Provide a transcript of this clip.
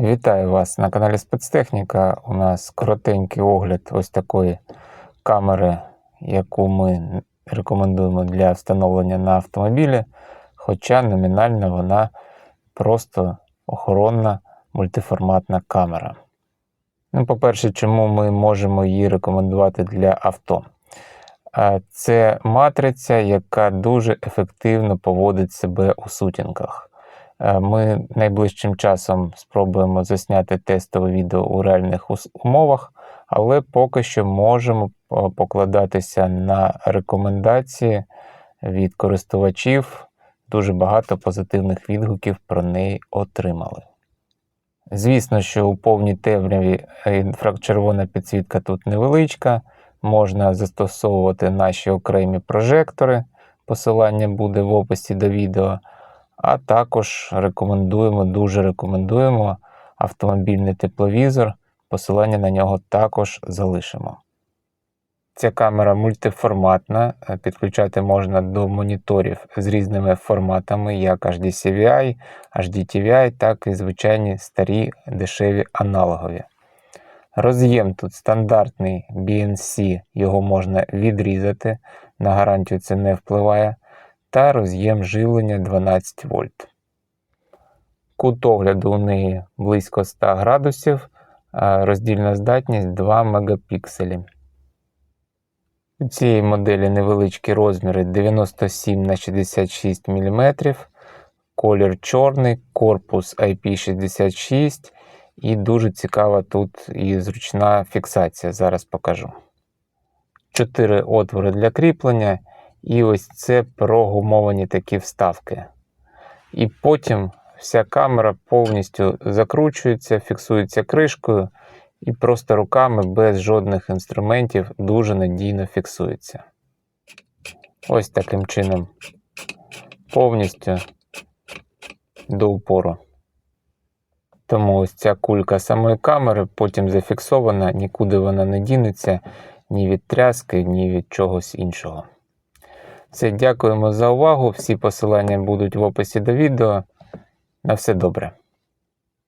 Вітаю вас на каналі Спецтехніка. У нас коротенький огляд ось такої камери, яку ми рекомендуємо для встановлення на автомобілі. Хоча номінально вона просто охоронна мультиформатна камера. Ну, по-перше, чому ми можемо її рекомендувати для авто? Це матриця, яка дуже ефективно поводить себе у сутінках. Е, Ми найближчим часом спробуємо засняти тестове відео у реальних умовах, але поки що можемо е, покладатися на рекомендації від користувачів. Дуже багато позитивних відгуків про неї отримали. Звісно, що у повній темряві е, інфрачервона підсвітка тут невеличка. Можна застосовувати наші окремі прожектори. Посилання буде в описі до відео. А також рекомендуємо, дуже рекомендуємо автомобільний тепловізор. Посилання на нього також залишимо. Ця камера мультиформатна, е, підключати можна до моніторів з різними форматами, як HDCVI, HDTVI, так і звичайні старі дешеві аналогові. Роз'єм тут стандартний BNC, його можна відрізати, на гарантію це не впливає, та роз'єм живлення 12 вольт. Кут огляду у неї близько 100 градусів, роздільна здатність 2 мегапікселі. У цієї моделі невеличкі розміри 97 на 66 мм, колір чорний, корпус IP66 і дуже цікава тут і зручна фіксація. Зараз покажу. Чотири отвори для кріплення, і ось це прогумовані такі вставки. І потім вся камера повністю закручується, фіксується кришкою і просто руками без жодних інструментів дуже надійно фіксується. Ось таким чином. Повністю до упору. Тому ось ця кулька самої камери потім зафіксована, нікуди вона не дінеться ні від тряски, ні від чогось іншого. Все, дякуємо за увагу. Всі посилання будуть в описі до відео. На все добре.